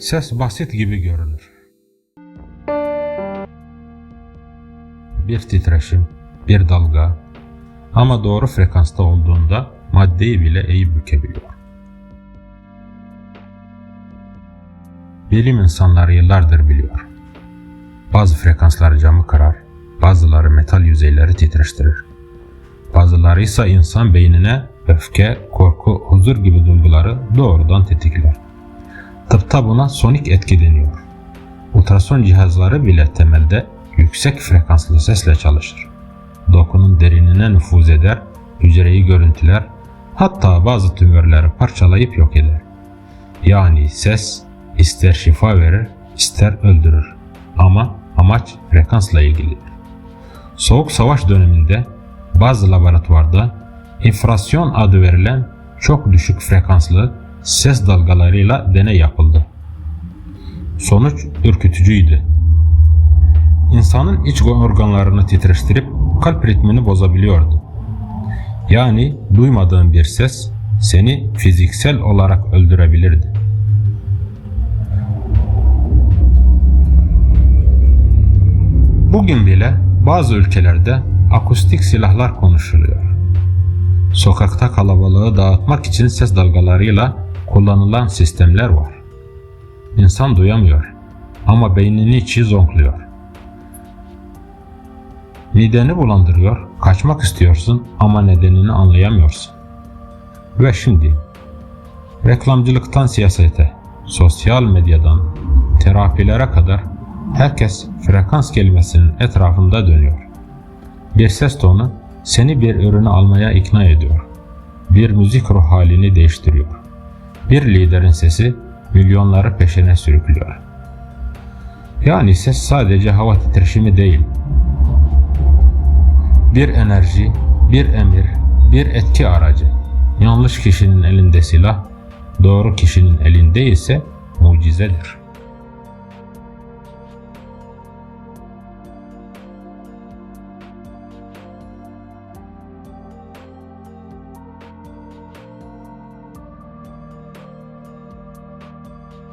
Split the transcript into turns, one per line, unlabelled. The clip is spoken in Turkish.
Ses basit gibi görünür. Bir titreşim, bir dalga ama doğru frekansta olduğunda maddeyi bile eğip bükebiliyor. Bilim insanları yıllardır biliyor. Bazı frekanslar camı kırar, bazıları metal yüzeyleri titreştirir. Bazıları ise insan beynine öfke, korku, huzur gibi duyguları doğrudan tetikler. Tıpta buna sonik etki deniyor. Ultrason cihazları bile temelde yüksek frekanslı sesle çalışır. Dokunun derinine nüfuz eder, hücreyi görüntüler, hatta bazı tümörleri parçalayıp yok eder. Yani ses ister şifa verir, ister öldürür. Ama amaç frekansla ilgilidir. Soğuk savaş döneminde bazı laboratuvarda infrasyon adı verilen çok düşük frekanslı ses dalgalarıyla deney yapıldı. Sonuç ürkütücüydü. İnsanın iç organlarını titreştirip kalp ritmini bozabiliyordu. Yani duymadığın bir ses seni fiziksel olarak öldürebilirdi. Bugün bile bazı ülkelerde akustik silahlar konuşuluyor. Sokakta kalabalığı dağıtmak için ses dalgalarıyla kullanılan sistemler var. İnsan duyamıyor ama beynini içi zonkluyor. Mideni bulandırıyor, kaçmak istiyorsun ama nedenini anlayamıyorsun. Ve şimdi reklamcılıktan siyasete, sosyal medyadan terapilere kadar herkes frekans kelimesinin etrafında dönüyor. Bir ses tonu seni bir ürünü almaya ikna ediyor. Bir müzik ruh halini değiştiriyor. Bir liderin sesi milyonları peşine sürüklüyor. Yani ses sadece hava titreşimi değil. Bir enerji, bir emir, bir etki aracı. Yanlış kişinin elinde silah, doğru kişinin elinde ise mucizedir.